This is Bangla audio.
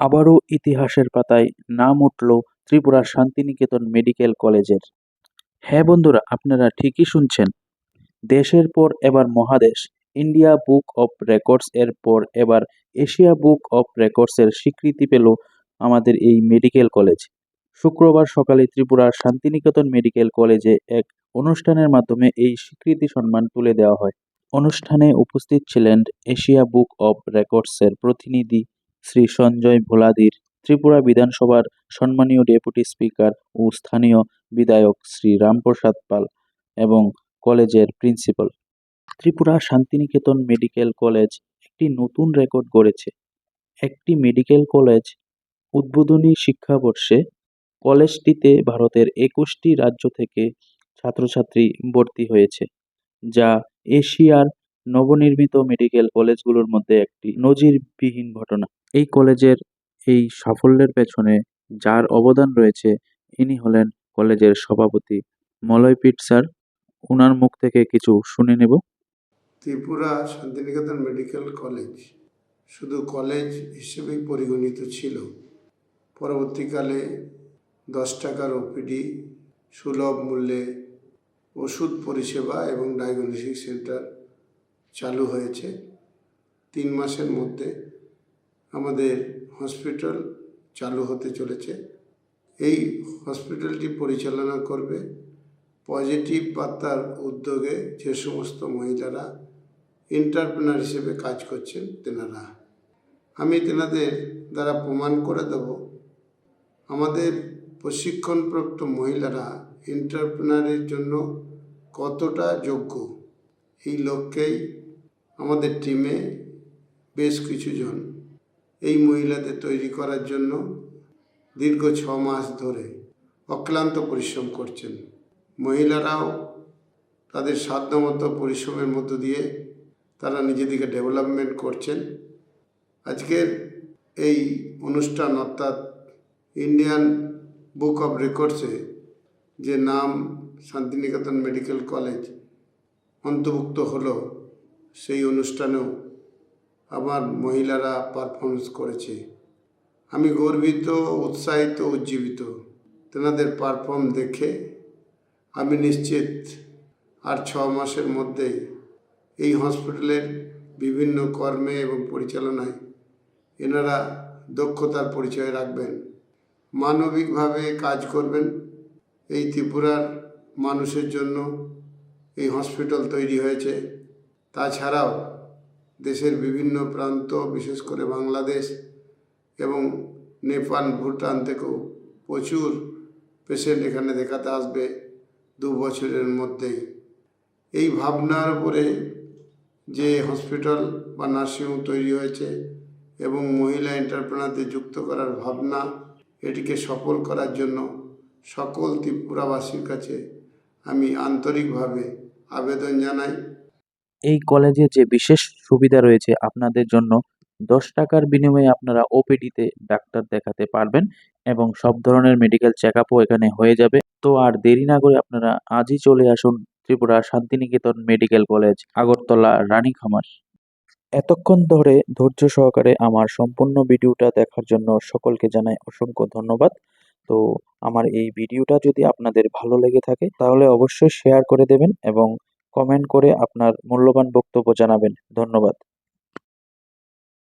আবারও ইতিহাসের পাতায় নাম উঠল ত্রিপুরার শান্তিনিকেতন মেডিকেল কলেজের। হ্যাঁ বন্ধুরা, আপনারা ঠিকই শুনছেন। দেশের পর এবার মহাদেশ, ইন্ডিয়া বুক অফ রেকর্ডস এর পর এবার এশিয়া বুক অফ রেকর্ডসের স্বীকৃতি পেল আমাদের এই মেডিকেল কলেজ। শুক্রবার সকালে ত্রিপুরার শান্তিনিকেতন মেডিকেল কলেজে এক অনুষ্ঠানের মাধ্যমে এই স্বীকৃতি সম্মান তুলে দেওয়া হয়। অনুষ্ঠানে উপস্থিত ছিলেন এশিয়া বুক অব রেকর্ডসের প্রতিনিধি শ্রী সঞ্জয় ভোলাদির ত্রিপুরা বিধানসভার সম্মানীয় ডেপুটি স্পিকার ও স্থানীয় বিধায়ক শ্রী রামপ্রসাদ পাল এবং কলেজের principal. Tripura Shantiniketan medical college একটি নতুন রেকর্ড গড়েছে। একটি মেডিকেল কলেজ উদ্বোধনী শিক্ষাবর্ষে কলেজটিতে ভারতের একুশটি রাজ্য থেকে ছাত্রছাত্রী ভর্তি হয়েছে, যা এশিয়ার নবনির্মিত মেডিকেল কলেজগুলোর মধ্যে একটি নজিরবিহীন ঘটনা। এই কলেজের এই সাফল্যের পেছনে যার অবদান রয়েছে, ইনি হলেন কলেজের সভাপতি মলয়পীঠ স্যার। ওনার মুখ থেকে কিছু শুনে নেব। ত্রিপুরা শান্তিনিকেতন মেডিকেল কলেজ শুধু কলেজ হিসেবেই পরিগণিত ছিল। পরবর্তীকালে দশ টাকার ওপিডি সুলভ মূল্যে ওষুধ পরিষেবা এবং ডায়াগনস্টিক সেন্টার চালু হয়েছে। তিন মাসের মধ্যে আমাদের হসপিটাল চালু হতে চলেছে। এই হসপিটালটি পরিচালনা করবে পজিটিভ বার্তার উদ্যোগে যে সমস্ত মহিলারা এন্টারপ্রেনার হিসেবে কাজ করছেন তেনারা। আমি তেনাদের দ্বারা প্রমাণ করে দেব, আমাদের প্রশিক্ষণপ্রাপ্ত মহিলারা এন্টারপ্রেনারের জন্য কতটা যোগ্য? এই লক্ষ্যেই আমাদের টিমে বেশ কিছুজন এই মহিলাদের তৈরি করার জন্য দীর্ঘ ছ মাস ধরে অক্লান্ত পরিশ্রম করছেন। মহিলারাও তাদের সাধ্যমতো পরিশ্রমের মধ্য দিয়ে তারা নিজেদেরকে ডেভেলপমেন্ট করছেন। আজকের এই অনুষ্ঠান অর্থাৎ ইন্ডিয়ান বুক অফ রেকর্ডসে যে নাম শান্তিনিকেতন মেডিকেল কলেজ অন্তর্ভুক্ত হলো সেই অনুষ্ঠানেও আমার মহিলারা পারফরমেন্স করেছে। আমি গর্বিত, উৎসাহিত, উজ্জীবিত। তেনাদের পারফর্ম দেখে আমি নিশ্চিত আর ছ মাসের মধ্যেই এই হসপিটালের বিভিন্ন কর্মে এবং পরিচালনায় এনারা দক্ষতার পরিচয় রাখবেন। মানবিকভাবে কাজ করবেন। এই ত্রিপুরার মানুষের জন্য এই হসপিটাল তৈরি হয়েছে। তাছাড়াও দেশের বিভিন্ন প্রান্ত, বিশেষ করে বাংলাদেশ এবং নেপাল, ভুটান থেকেও প্রচুর পেশেন্ট এখানে দেখাতে আসবে দু বছরের মধ্যেই। এই ভাবনার উপরে যে হসপিটাল বা নার্সিংহোম তৈরি হয়েছে এবং মহিলা এন্টারপ্রেনারদের যুক্ত করার ভাবনা, এটিকে সফল করার জন্য সকল ত্রিপুরাবাসীর কাছে আমি আন্তরিকভাবে আবেদন জানাই। এই কলেজে যে বিশেষ সুবিধা রয়েছে আপনাদের জন্য, দশ টাকার বিনিময়ে আপনারা ওপিডিতে ডাক্তার দেখাতে পারবেন এবং সব ধরনের মেডিকেল চেক আপও এখানে হয়ে যাবে। তো আর দেরি না করে আপনারা আজই চলে আসুন ত্রিপুরা শান্তিনিকেতন মেডিকেল কলেজ আগরতলা, রানীখামার। এতক্ষণ ধরে ধৈর্য সহকারে আমার সম্পূর্ণ ভিডিওটা দেখার জন্য সকলকে জানাই অসংখ্য ধন্যবাদ। তো আমার এই ভিডিওটা যদি আপনাদের ভালো লেগে থাকে, তাহলে অবশ্যই শেয়ার করে দেবেন এবং কমেন্ট করে আপনার মূল্যবান বক্তব্য জানাবেন। ধন্যবাদ।